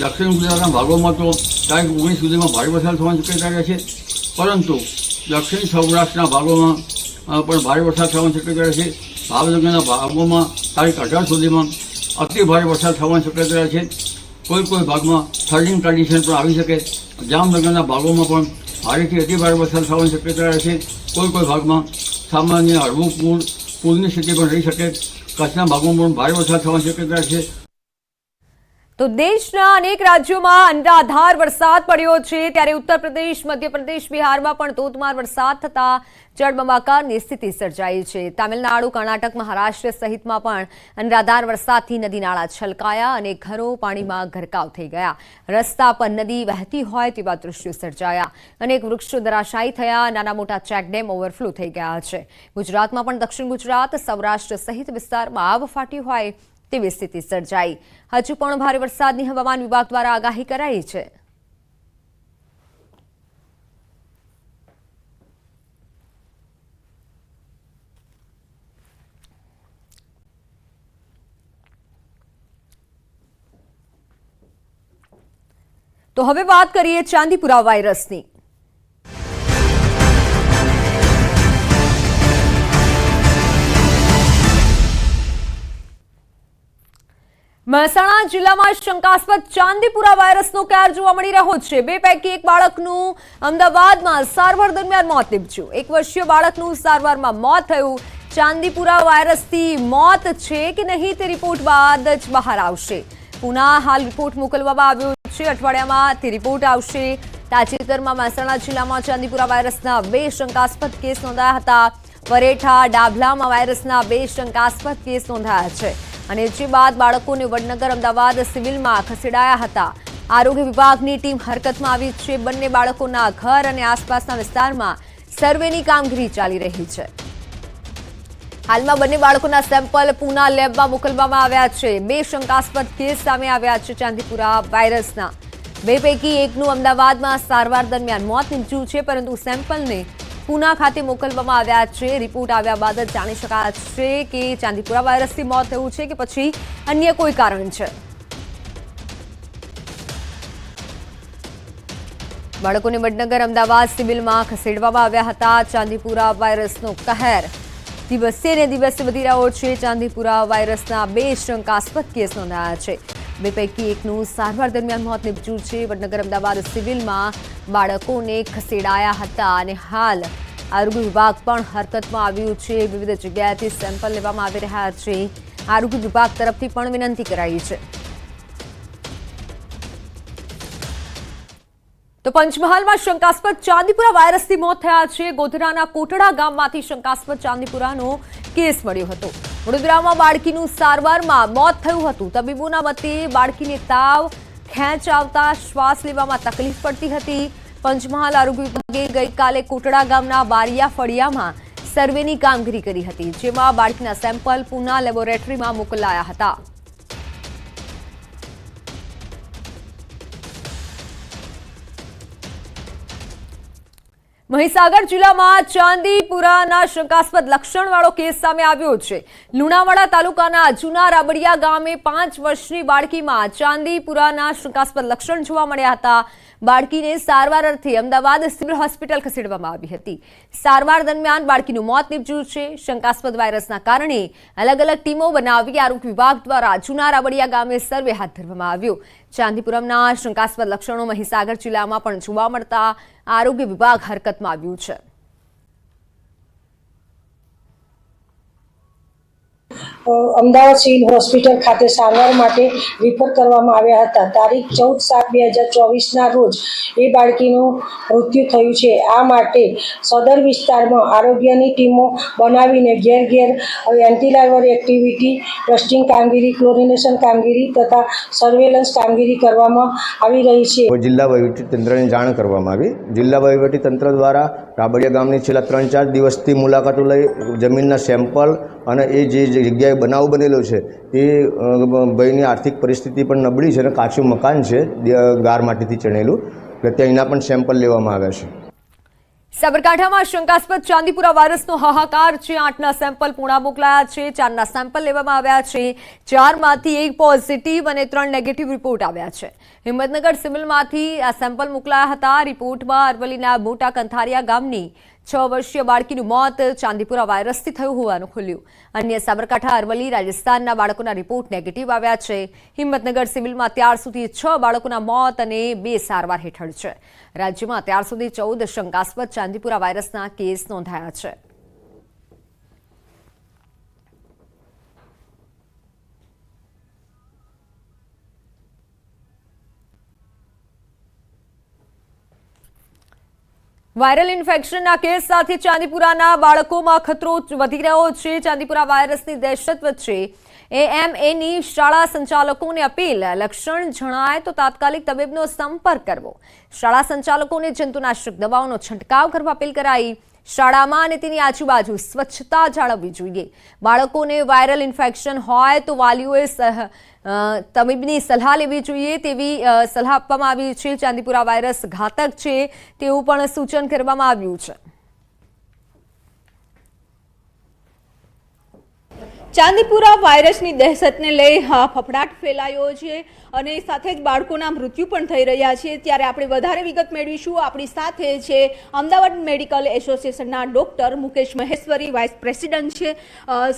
દક્ષિણ ગુજરાતના ભાગોમાં તો તારીખ ઓગણીસ સુધીમાં ભારે વરસાદ થવાની શક્યતા રહે છે. પરંતુ દક્ષિણ સૌરાષ્ટ્રના ભાગોમાં પણ ભારે વરસાદ થવાની શક્યતા રહે છે. ભાવનગરના ભાગોમાં તારીખ અઢાર સુધીમાં અતિ ભારે વરસાદ થવાની શક્યતા રહે છે. કોઈ કોઈ ભાગમાં થર્ડિંગ કન્ડિશન પણ આવી શકે. જામનગરના ભાગોમાં પણ ભારેથી અતિ ભારે વરસાદ થવાની શક્યતા રહે છે. કોઈ કોઈ ભાગમાં સામાન્ય હળવું પૂર, પૂરની સ્થિતિ પણ રહી શકે. કચ્છના ભાગોમાં પણ ભારે વરસાદ થવાની શક્યતા છે. તો દેશના અનેક રાજ્યોમાં અનરાધાર વરસાદ પડ્યો છે. ત્યારે ઉત્તર પ્રદેશ મધ્યપ્રદેશ, બિહારમાં પણ ધોધમાર વરસાદ થતા જળબંબાકારની સ્થિતિ સર્જાઈ છે. તામિલનાડુ, કર્ણાટક, મહારાષ્ટ્ર સહિતમાં પણ અનરાધાર વરસાદથી નદી નાળા છલકાયા અને ઘરો પાણીમાં ગરકાવ થઈ ગયા. રસ્તા પર નદી વહેતી હોય તેવા દૃશ્યો સર્જાયા. અનેક વૃક્ષો ધરાશાયી થયા. નાના મોટા ચેકડેમ ઓવરફ્લો થઈ ગયા છે. ગુજરાતમાં પણ દક્ષિણ ગુજરાત, સૌરાષ્ટ્ર સહિત વિસ્તારમાં આવ ફાટી હોય તેવી સ્થિતિ સર્જાઈ. હજુ પણ ભારે વરસાદની હવામાન વિભાગ દ્વારા આગાહી કરાઈ છે. તો હવે વાત કરીએ ચાંદીપુરા વાયરસની. મહેસાણા જિલ્લામાં શંકાસ્પદ ચાંદીપુરા વાયરસનો કેર જોવા મળી રહ્યો છે. બે પૈકી એક બાળકનું અમદાવાદમાં સારવાર દરમિયાન મોત નીપજ્યું. એક વર્ષીય બાળકનું સારવારમાં મોત થયું. ચાંદીપુરા વાયરસથી મોત છે કે નહીં તે રિપોર્ટ બાદ જ બહાર આવશે. પુના હાલ રિપોર્ટ મોકલવામાં આવ્યો છે. અઠવાડિયામાં તે રિપોર્ટ આવશે. તાજેતરમાં મહેસાણા જિલ્લામાં ચાંદીપુરા વાયરસના બે શંકાસ્પદ કેસ નોંધાયા હતા. પરેઠા ડાભલામાં વાયરસના બે શંકાસ્પદ કેસ નોંધાયા છે. અને જે બાદ બાળકોને વડનગર અમદાવાદ સિવિલમાં ખસેડાયા હતા. આરોગ્ય વિભાગની ટીમ હરકતમાં આવી છે. બંને બાળકોના ઘર અને આસપાસના વિસ્તારમાં સર્વેની કામગીરી ચાલી રહી છે. હાલમાં બંને બાળકોના સેમ્પલ પુના લેબમાં મોકલવામાં આવ્યા છે. બે શંકાસ્પદ કેસ સામે આવ્યા છે ચાંદીપુરા વાયરસના. બે પૈકી એકનું અમદાવાદમાં સારવાર દરમિયાન મોત નીપજ્યું છે, પરંતુ સેમ્પલને પુના ખાતે મોકલવામાં આવ્યા છે. રિપોર્ટ આવ્યા બાદ જાણી શકાશે કે ચાંદીપુરા વાયરસથી મોત થયું છે કે પછી અન્ય કોઈ કારણ છે. બાળકોને વડનગર, અમદાવાદ, સિવિલમાં ખસેડવામાં આવ્યા હતા ચાંદીપુરા વાયરસનો કહેર. દિવસે ને દિવસે વધી રહ્યો છે. ચાંદીપુરા વાયરસના બે શંકાસ્પદ કેસ નોંધાયા છે. બે પૈકી એકનું સારવાર દરમિયાન મોત નીપજ્યું છે. વડનગર, અમદાવાદ સિવિલમાં બાળકોને ખસેડાયા હતા અને હાલ આરોગ્ય વિભાગ પણ હરકતમાં આવ્યું છે. વિવિધ જગ્યાએથી સેમ્પલ લેવામાં આવી રહ્યા છે. આરોગ્ય વિભાગ તરફથી પણ વિનંતી કરાઈ છે. તો પંચમહાલમાં શંકાસ્પદ ચાંદીપુરા વાયરસથી મોત થયા છે. ગોધરાના કોટડા ગામમાંથી શંકાસ્પદ ચાંદીપુરાનો કેસ મળ્યો હતો. વડોદરામાં બાળકીનું સારવારમાં મોત થયું હતું. તબીબોના મતે બાળકીને તાવ ખેંચ આવતા શ્વાસ લેવામાં તકલીફ પડતી હતી. પંચમહાલ આરોગ્ય વિભાગે ગઈકાલે કોટડા ગામના બારિયા ફળિયામાં સર્વેની કામગીરી કરી હતી, જેમાં બાળકીના સેમ્પલ પુના લેબોરેટરીમાં મોકલાયા હતા. મહીસાગર જિલ્લામાં ચાંદીપુરાના શંકાસ્પદ લક્ષણવાળો કેસ સામે આવ્યો છે. લુણાવાડા તાલુકાના જૂના રાબડિયા ગામે પાંચ વર્ષની બાળકીમાં ચાંદીપુરાના શંકાસ્પદ લક્ષણ જોવા મળ્યા હતા. બાળકીને સારવાર અર્થે અમદાવાદ સિવિલ હોસ્પિટલ ખસેડવામાં આવી હતી. સારવાર દરમિયાન બાળકીનું મોત નીપજ્યું છે. શંકાસ્પદ વાયરસના કારણે અલગ અલગ ટીમો બનાવી આરોગ્ય વિભાગ દ્વારા જૂના રાબડિયા ગામે સર્વે હાથ ધરવામાં આવ્યો. ચાંદીપુરમના શંકાસ્પદ લક્ષણો મહીસાગર જિલ્લામાં પણ જોવા મળતા આરોગ્ય વિભાગ હરકતમાં આવ્યું છે. અમદાવાદ સિવિલ હોસ્પિટલ ખાતે સારવાર માટે રિફર કરવામાં આવ્યા હતા. તારીખ ચૌદ સાત બે હજાર ચોવીસના રોજ એ બાળકીનું મૃત્યુ થયું છે. આ માટે સદર વિસ્તારમાં આરોગ્યની ટીમો બનાવીને ઘેર ઘેર એન્ટીલાર્વર એક્ટિવિટી ટેસ્ટિંગ કામગીરી ક્લોરિનેશન કામગીરી તથા સર્વેલન્સ કામગીરી કરવામાં આવી રહી છે. જિલ્લા વહીવટી તંત્રને જાણ કરવામાં આવી. જિલ્લા વહીવટી તંત્ર દ્વારા રાબડિયા ગામની છેલ્લા ત્રણ ચાર દિવસથી મુલાકાતો લઈ જમીનના સેમ્પલ અને એ જે જે બનાવ બનેલો છે. એ ભાઈની આર્થિક પરિસ્થિતિ પણ નબળી છે અને કાચું મકાન છે ગાર માટીથી ચણેલું. એટલે ત્યાં પણ સેમ્પલ લેવામાં આવ્યા છે. સાબરકાંઠામાં શંકાસ્પદ ચાંદીપુરા વાયરસનો હાહાકાર. છે આઠના સેમ્પલ પૂણા મોકલાયા છે, ચારના સેમ્પલ લેવામાં આવ્યા છે. ચારમાંથી એક પોઝિટિવ અને ત્રણ નેગેટિવ રિપોર્ટ આવ્યા છે. હિંમતનગર સિવિલમાંથી આ સેમ્પલ મોકલાયા હતા. રિપોર્ટમાં અરવલ્લીના મોટા કંથારિયા ગામની છ વર્ષીય બાળકીનું મોત ચાંદીપુરા વાયરસથી થયું હોવાનું ખુલ્યું. અન્ય સાબરકાંઠા, અરવલ્લી, રાજસ્થાનના બાળકોના રિપોર્ટ નેગેટિવ આવ્યા છે. હિંમતનગર સિવિલમાં અત્યાર સુધી છ બાળકોના મોત અને બે સારવાર હેઠળ છે. રાજ્યમાં અત્યાર સુધી ચૌદ શંકાસ્પદ ચાંદીપુરા વાયરસના કેસ નોંધાયા છે. વાયરલ ઇન્ફેક્શનના કેસ સાથે ચાંદીપુરાના બાળકોમાં ખતરો વધી રહ્યો છે. ચાંદીપુરા વાયરસની દહેશત વચ્ચે એએમએની શાળા સંચાલકોને અપીલ. લક્ષણ જણાય તો તાત્કાલિક તબીબનો સંપર્ક કરવો. શાળા સંચાલકોને જંતુનાશક દવાઓનો છંટકાવ કરવા અપીલ કરાઈ. શાળામાં અને તેની આજુબાજુ સ્વચ્છતા જાળવવી જોઈએ. બાળકોને વાયરલ ઇન્ફેક્શન હોય તો વાલીઓએ તબીબની સલાહ લેવી જોઈએ તેવી સલાહ આપવામાં આવી છે. ચાંદીપુરા વાયરસ ઘાતક છે તેવું પણ સૂચન કરવામાં આવ્યું છે. ચાંદીપુરા વાયરસની દહેશતને લઈ ફફડાટ ફેલાયો છે અને સાથે જ બાળકોના મૃત્યુ પણ થઈ રહ્યા છે. ત્યારે આપણે વધારે વિગત મેળવીશું. આપણી સાથે છે અમદાવાદ મેડિકલ એસોસિએશનના doctor Mukesh Maheshwari, vice president છે.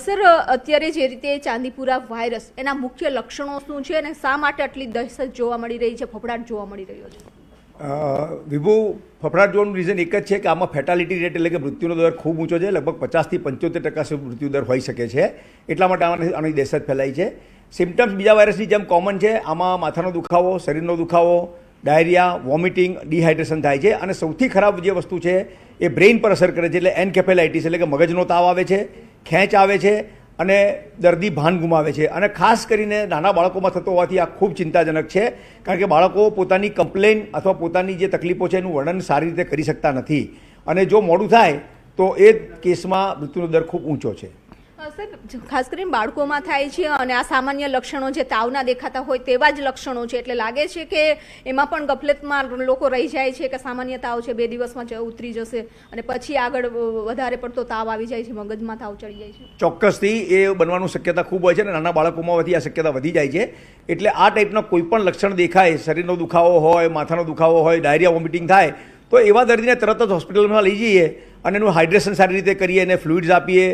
સર, અત્યારે જે રીતે ચાંદીપુરા વાયરસ એના મુખ્ય લક્ષણો શું છે અને શા માટે આટલી દહેશત જોવા મળી રહી છે, ફફડાટ જોવા મળી રહ્યો છે? વિભુ, ફફડાટ જોવાનું રીઝન એક જ છે કે આમાં ફેટાલિટી રેટ એટલે કે મૃત્યુનો દર ખૂબ ઊંચો છે, લગભગ પચાસથી પંચોતેર ટકા સુધી મૃત્યુ દર હોઈ શકે છે. એટલા માટે આમાં આની દહેશત ફેલાઈ છે. સિમ્ટમ્સ બીજા વાયરસની જેમ કોમન છે, આમાં માથાનો દુખાવો, શરીરનો દુખાવો, ડાયરિયા વોમિટિંગ ડિહાઇડ્રેશન થાય છે. અને સૌથી ખરાબ જે વસ્તુ છે, એ બ્રેઇન પર અસર કરે છે, એટલે એનકેફેલાઇટીસ, એટલે કે મગજનો તાવ આવે છે, ખેંચ આવે છે અને દર્દી ભાન ગુમાવે છે. અને ખાસ કરીને નાના બાળકોમાં થતો હોવાથી આ ખૂબ ચિંતાજનક છે, કારણ કે બાળકો પોતાની કમ્પ્લેન અથવા પોતાની જે તકલીફો છે એનું વર્ણન સારી રીતે કરી શકતા નથી. અને જો મોડું થાય, તો એ કેસમાં મૃત્યુનો દર ખૂબ ઊંચો છે. સાહેબ ખાસ કરીને બાળકોમાં થાય છે અને આ સામાન્ય લક્ષણો જે તાવના દેખાતા હોય તેવા જ લક્ષણો છે. એટલે લાગે છે કે એમાં પણ ગફલતમાં લોકો રહી જાય છે કે સામાન્ય તાવ છે, બે દિવસમાં ઉતરી જશે અને પછી આગળ વધારે પડતો તાવ આવી જાય છે, મગજમાં તાવ ચડી જાય છે. ચોક્કસથી એ બનવાનું શક્યતા ખૂબ હોય છે અને નાના બાળકોમાં વધી આ શક્યતા વધી જાય છે. એટલે આ ટાઈપના કોઈ પણ લક્ષણ દેખાય, શરીરનો દુખાવો હોય, માથાનો દુખાવો હોય, ડાયરિયા, વોમિટિંગ થાય, તો એવા દર્દીને તરત જ હોસ્પિટલમાં લઈ જઈએ અને એનું હાઇડ્રેશન સારી રીતે કરીએ અને ફ્લુઇડ્સ આપીએ.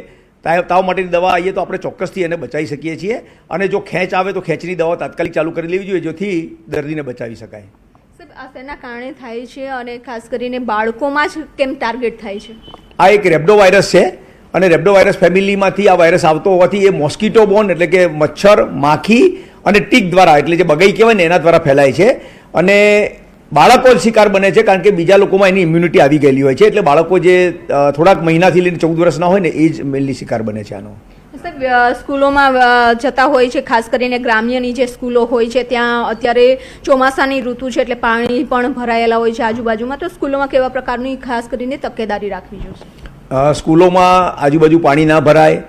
તાવ માટેની દવા આવીએ તો આપણે ચોક્કસથી એને બચાવી શકીએ છીએ. અને જો ખેંચ આવે તો ખેંચની દવા તાત્કાલિક ચાલુ કરી લેવી જોઈએ જેથી દર્દીને બચાવી શકાય. આ શેના કારણે થાય છે અને ખાસ કરીને બાળકોમાં જ કેમ ટાર્ગેટ થાય છે? આ એક રેબડો વાયરસ છે અને રેબડો વાયરસ ફેમિલીમાંથી આ વાયરસ આવતો હોવાથી એ મોસ્કીટો બોન એટલે કે મચ્છર માખી અને ટીક દ્વારા એટલે જે બગઈ કહેવાય ને એના દ્વારા ફેલાય છે. અને બાળકો જ શિકાર બને છે કારણ કે બીજા લોકોમાં એની ઇમ્યુનિટી આવી ગયેલી હોય છે. એટલે બાળકો જે થોડાક મહિનાથી લઈને ચૌદ વર્ષના હોય ને એ જ મેનલી શિકાર બને છે આનો. સ્કૂલોમાં જતા હોય છે ખાસ કરીને ગ્રામ્યની જે સ્કૂલો હોય છે ત્યાં અત્યારે ચોમાસાની ઋતુ છે એટલે પાણી પણ ભરાયેલા હોય છે આજુબાજુમાં. તો સ્કૂલોમાં કેવા પ્રકારની ખાસ કરીને તકેદારી રાખવી જોઈએ સ્કૂલોમાં આજુબાજુ પાણી ના ભરાય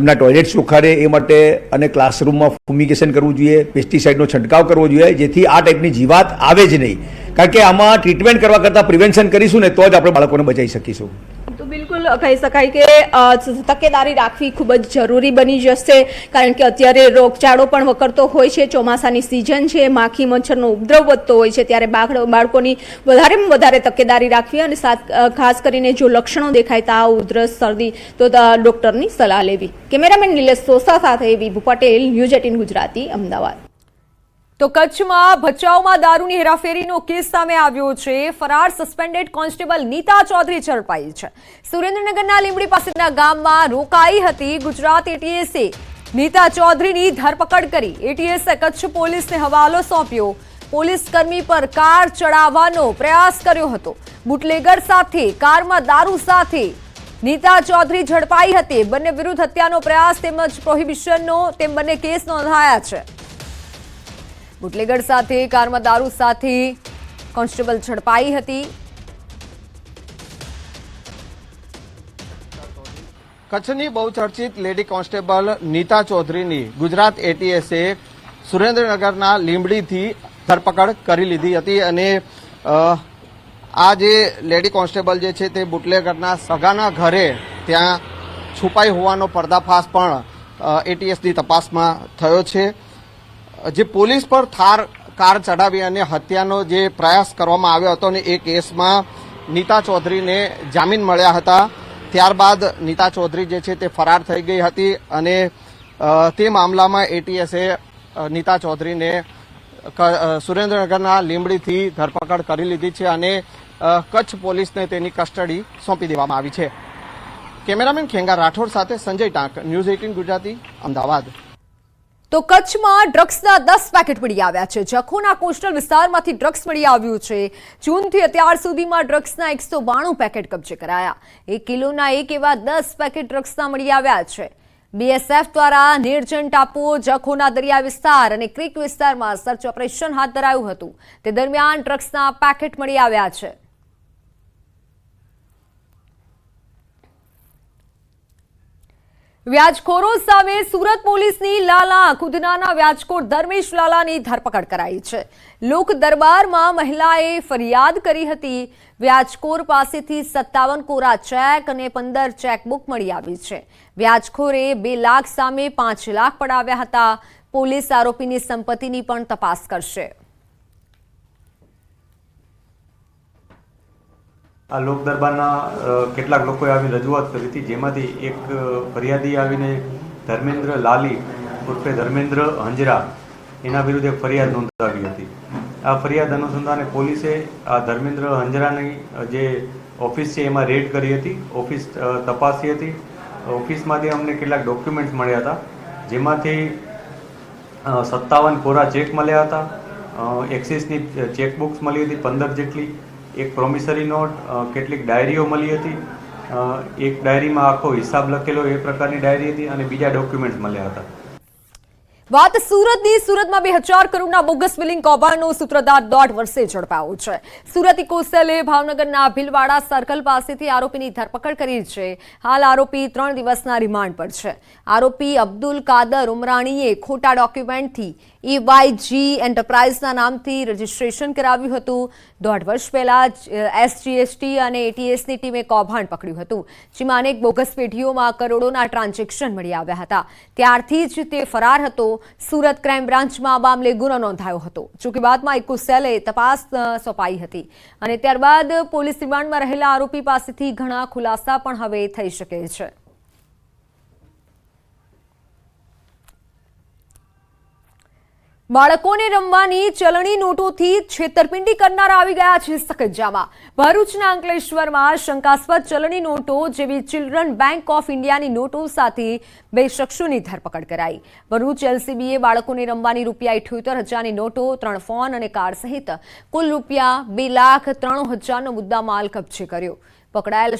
એમના ટોયલેટ ચોખ્ખા એ માટે અને ક્લાસરૂમમાં ફુમિગેશન કરવું જોઈએ પેસ્ટિસાઇડનો છંટકાવ કરવો જોઈએ જેથી આ ટાઈપની જીવાત આવે જ નહીં. કારણ કે આમાં ટ્રીટમેન્ટ કરવા કરતાં પ્રિવેન્શન કરીશું ને તો જ આપણે બાળકોને બચાવી શકીશું. તો બિલકુલ કહી શકાય કે તકેદારી રાખવી ખૂબ જ જરૂરી બની જશે, કારણ કે અત્યારે રોગચાળો પણ વકરતો હોય છે, ચોમાસાની સિઝન છે, માખી મચ્છરનો ઉપદ્રવ વધતો હોય છે, ત્યારે બાળ, બાળકોની વધારેમાં વધારે તકેદારી રાખવી અને ખાસ કરીને જો લક્ષણો દેખાય તાવ ઉધરસ, શરદી, તો ડોક્ટરની ડૉક્ટરની સલાહ લેવી. કેમેરામેન નિલેશ સોસા સાથે વિભુ પટેલ ન્યૂઝ એટીન ગુજરાતી, અમદાવાદ. તો કચ્છમાં ભચાઉમાં દારૂની હેરાફેરીનો કેસ સામે આવ્યો છે. ફરાર સસ્પેન્ડેડ કોન્સ્ટેબલ નીતા ચૌધરી ઝડપાઈ છે. સુરેન્દ્રનગરના લીંબડી પાસેના ગામમાં રોકાઈ હતી ગુજરાત એટીએસે નીતા ચૌધરીની ધરપકડ કરી. એટીએસે કચ્છ પોલીસને હવાલો સોંપ્યો. પોલીસ કર્મી પર કાર ચડાવવાનો પ્રયાસ કર્યો હતો. બુટલેગર સાથે, કારમાં દારૂ સાથે નીતા ચૌધરી ઝડપાઈ હતી. બંને વિરુદ્ધ હત્યાનો પ્રયાસ તેમજ પ્રોહિબિશનનો તેમ બંને કેસ નોંધાયા છે. બુટલેગર સાથે કારમાં દારૂ સાથે કોન્સ્ટેબલ ઝડપાઈ હતી. કચ્છની બહુચર્ચિત લેડી કોન્સ્ટેબલ નીતા ચૌધરીની ગુજરાત એટીએસે સુરેન્દ્રનગરના લીંબડીથી ધરપકડ કરી લીધી હતી અને આ જે લેડી કોન્સ્ટેબલ જે છે તે બુટલેગરના સગાના ઘરે ત્યાં છુપાઈ હોવાનો પર્દાફાશ પણ એટીએસની તપાસમાં થયો છે. જે પોલીસ પર થાર, કાર ચડાવી અને હત્યાનો જે પ્રયાસ કરવામાં આવ્યો હતો ને એ કેસમાં નીતા ચૌધરીને જામીન મળ્યા હતા. ત્યારબાદ નીતા ચૌધરી જે છે તે ફરાર થઈ ગઈ હતી અને તે મામલામાં એટીએસે નીતા ચૌધરીને સુરેન્દ્રનગરના લીંબડીથી ધરપકડ કરી લીધી છે અને કચ્છ પોલીસને તેની કસ્ટડી સોંપી દેવામાં આવી છે. કેમેરામેન ખેંગા રાઠોડ સાથે સંજય ટાંક, ન્યૂઝ એઇટીન ગુજરાતી, અમદાવાદ. તો કચ્છમાં ડ્રગ્સના દસ પેકેટ મળી આવ્યા છે. જખોના કોસ્ટલ વિસ્તારમાંથી ડ્રગ્સ મળી આવ્યું છે. જૂનથી અત્યાર સુધીમાં ડ્રગ્સના એકસો બાણું પેકેટ કબજે કરાયા. એક કિલોના એક એવા દસ પેકેટ ડ્રગ્સના મળી આવ્યા છે. બીએસએફ દ્વારા નિર્જન ટાપુ, જખોના દરિયા વિસ્તાર અને ક્રિક વિસ્તારમાં સર્ચ ઓપરેશન હાથ ધરાયું હતું. તે દરમિયાન ડ્રગ્સના પેકેટ મળી આવ્યા છે. વ્યાજખોરો સામે સુરત પોલીસની લાલા, ખુદનાના વ્યાજખોર ધર્મેશ લાલાની ધરપકડ કરાઈ છે. લોક દરબારમાં મહિલાએ ફરિયાદ કરી હતી, વ્યાજખોર પાસેથી સત્તાવન કોરા ચેક અને પંદર ચેકબુક મળી આવી છે. વ્યાજખોરે બે લાખ સામે પાંચ લાખ પડાવ્યા હતા. પોલીસ આરોપીની સંપત્તિની પણ તપાસ કરશે. આ લોક દરબારના કેટલાક લોકોએ આવી રજૂઆત કરી હતી. જેમાંથી એક ફરિયાદી આવીને ધર્મેન્દ્ર લાલી ઉર્ફે ધર્મેન્દ્ર હંજરા એના વિરુદ્ધ એક ફરિયાદ નોંધાવી હતી. આ ફરિયાદ અનુસંધાને પોલીસે આ ધર્મેન્દ્ર હંજરાની જે ઓફિસ છે એમાં રેડ કરી હતી. ઓફિસ તપાસી હતી. ઓફિસમાંથી અમને કેટલાક ડોક્યુમેન્ટ્સ મળ્યા હતા, જેમાંથી સત્તાવન કોરા ચેક મળ્યા હતા એક્સિસની ચેકબુક્સ મળી હતી, પંદર જેટલી. એક પ્રોમિસરી નોટ કેટલીક ડાયરીઓ મળી હતી. એક ડાયરીમાં આખો હિસાબ લખેલો એ પ્રકારની ડાયરી હતી અને બીજા ડોક્યુમેન્ટ્સ મળ્યા હતા. વાત સુરતની, સુરતમાં બે હજાર કરોડના બોગસ બિલિંગ કૌભાંડનો સૂત્રધાર દોઢ વર્ષે ઝડપાયો છે. સુરતી ઇકોસેલે ભાવનગરના ભીલવાડા સર્કલ પાસેથી આરોપીની ધરપકડ કરી છે. હાલ આરોપી ત્રણ દિવસના રિમાન્ડ પર છે. આરોપી અબ્દુલ કાદર ઉમરાણીએ ખોટા ડોક્યુમેન્ટથી ઈવાયજી એન્ટરપ્રાઇઝના નામથી રજીસ્ટ્રેશન કરાવ્યું હતું. દોઢ વર્ષ પહેલા એસજીએસટી અને એટીએસની ટીમે કૌભાંડ પકડ્યું હતું. જેમાં અનેક બોગસ પેઢીઓમાં કરોડોના ટ્રાન્ઝેક્શન મળી આવ્યા હતા. ત્યારથી જ તે ફરાર હતો. સુરત ક્રાઇમ બ્રાન્ચમાં આ મામલે ગુનો નોંધાયો હતો. જોકે બાદમાં ઇકોસેલે તપાસ સોંપાઈ હતી. અને ત્યારબાદ પોલીસ રિમાન્ડમાં રહેલા આરોપી પાસેથી ઘણા ખુલાસા પણ હવે થઈ શકે છે. બાળકોને રમવાની ચલણી નોટોથી છેતરપિંડી કરનાર આવી ગયા છે સકજ્જામાં ભરૂચના અંકલેશ્વરમાં શંકાસ્પદ ચલણી નોટો જેવી ચિલ્ડ્રન બેંક ઓફ ઇન્ડિયાની નોટો સાથે બે શખ્સોની ધરપકડ કરાઈ. ભરૂચ એલસીબીએ બાળકોને રમવાની રૂપિયા ઇઠ્યોતેર હજારની નોટો, ત્રણ ફોન અને કાર સહિત કુલ રૂપિયા બે લાખ ત્રણ હજારનો મુદ્દામાલ કબજે કર્યો. પકડાયેલ